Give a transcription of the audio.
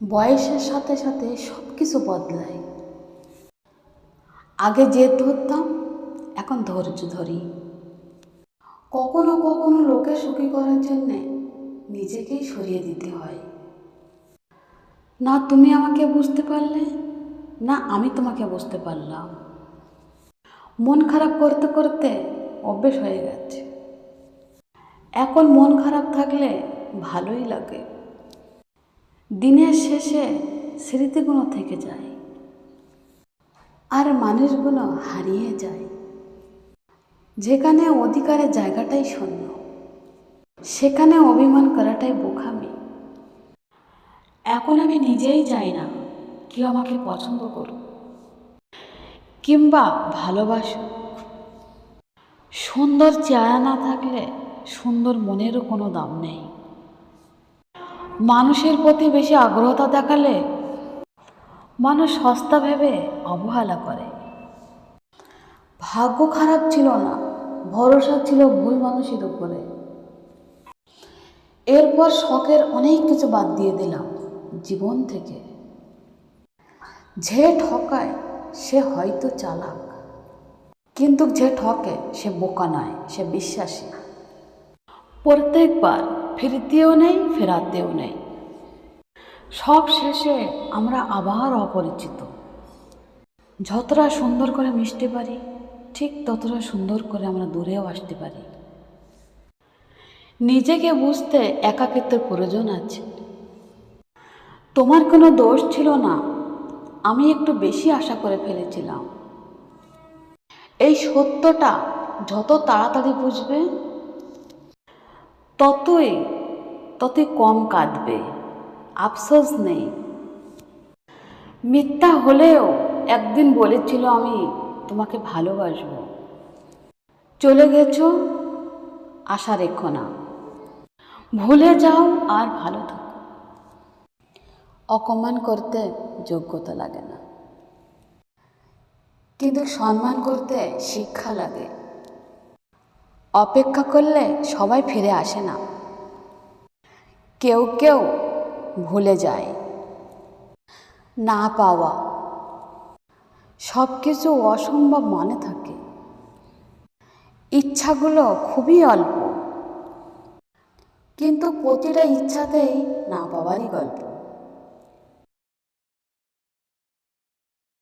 বয়সের সাথে সাথে সব কিছু বদলায়। আগে জেদ ধরতাম, এখন ধৈর্য ধরি। কখনো কখনো লোকে সুখী করার জন্যে নিজেকেই সরিয়ে দিতে হয়। না তুমি আমাকে বুঝতে পারলে, না আমি তোমাকে বুঝতে পারলাম। মন খারাপ করতে করতে অভ্যেস হয়ে গেছে। এখন মন খারাপ থাকলে ভালোই লাগে। দিনের শেষে স্মৃতিগুলো থেকে যায়। আর মানুষগুলো হারিয়ে যায়। যেখানে অধিকারের জায়গাটাই শূন্য, সেখানে অভিমান করাটাই বোখামি এখন আমি নিজেই যাই না, কেউ আমাকে পছন্দ করুক কিংবা ভালোবাসো সুন্দর চেহারা না থাকলে সুন্দর মনেরও কোনো দাম নেই। মানুষের প্রতি বেশি আগ্রহতা দেখালে মানুষ সস্তা ভেবে অবহেলা করে। ভাগ্য খারাপ ছিল না, ভরসা ছিল ভুল মানুষের উপরে। এরপর শখের অনেক কিছু বাদ দিয়ে দিলাম জীবন থেকে। যে ঠকায় সে হয়তো চালাক, কিন্তু যে ঠকে সে বোকা নয়, সে বিশ্বাসী। প্রত্যেকবার ফিরতেও নেই, ফেরাতেও নেই। সব শেষে আমরা আবার অপরিচিত। যতটা সুন্দর করে মিশতে পারি, ঠিক ততটা সুন্দর করে আমরা দূরেও আসতে পারি। নিজেকে বুঝতে একাকিত্বের প্রয়োজন আছে। তোমার কোনো দোষ ছিল না, আমি একটু বেশি আশা করে ফেলেছিলাম। এই সত্যটা যত তাড়াতাড়ি বুঝবে ততই ততই কম কাঁদবে আফসোস নেই। মিথ্যা হলেও একদিন বলেছিল আমি তোমাকে ভালোবাসবো। চলে গেছো? আশা রেখো না। ভুলে যাও আর ভালো থাকো। অকমান করতে যোগ্যতা লাগে না। কিন্তু সম্মান করতে শিক্ষা লাগে। অপেক্ষা করলে সবাই ফিরে আসে না। কেউ কেউ ভুলে যায়। না পাওয়া। সব কিছু অসম্ভব মনে থাকে। ইচ্ছাগুলো খুবই অল্প। কিন্তু প্রতিটা ইচ্ছাতেই না পাওয়ারই গল্প।